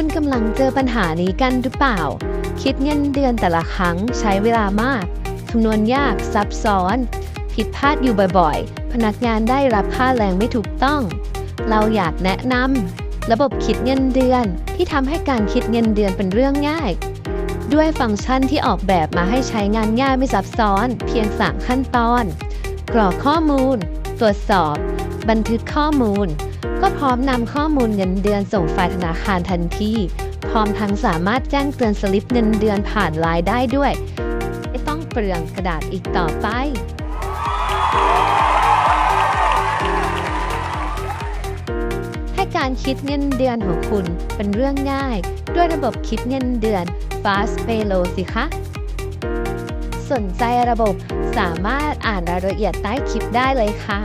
คุณกำลังเจอปัญหานี้กันหรือเปล่า คิดเงินเดือนแต่ละครั้งใช้เวลามากคำนวณยากซับซ้อน ผิดพลาดอยู่บ่อยๆ พนักงานได้รับค่าแรงไม่ถูกต้อง เราอยากแนะนำระบบคิดเงินเดือนที่ทำให้การคิดเงินเดือนเป็นเรื่องง่าย ด้วยฟังก์ชันที่ออกแบบมาให้ใช้งานง่ายไม่ซับซ้อน เพียง3ขั้นตอน กรอกข้อมูล ตรวจสอบ บันทึกข้อมูล ก็พร้อมนำข้อมูลเงินเดือนส่งฝ่ายธนาคารทันที พร้อมทั้งสามารถแจ้งเตือนสลิปเงินเดือนผ่านไลน์ได้ด้วย ไม่ต้องเปลืองกระดาษอีกต่อไปให้การคิดเงินเดือนของคุณเป็นเรื่องง่าย ด้วยระบบคิดเงินเดือน Fast Payroll สิคะ สนใจระบบสามารถอ่านรายละเอียดใต้คลิปได้เลยค่ะ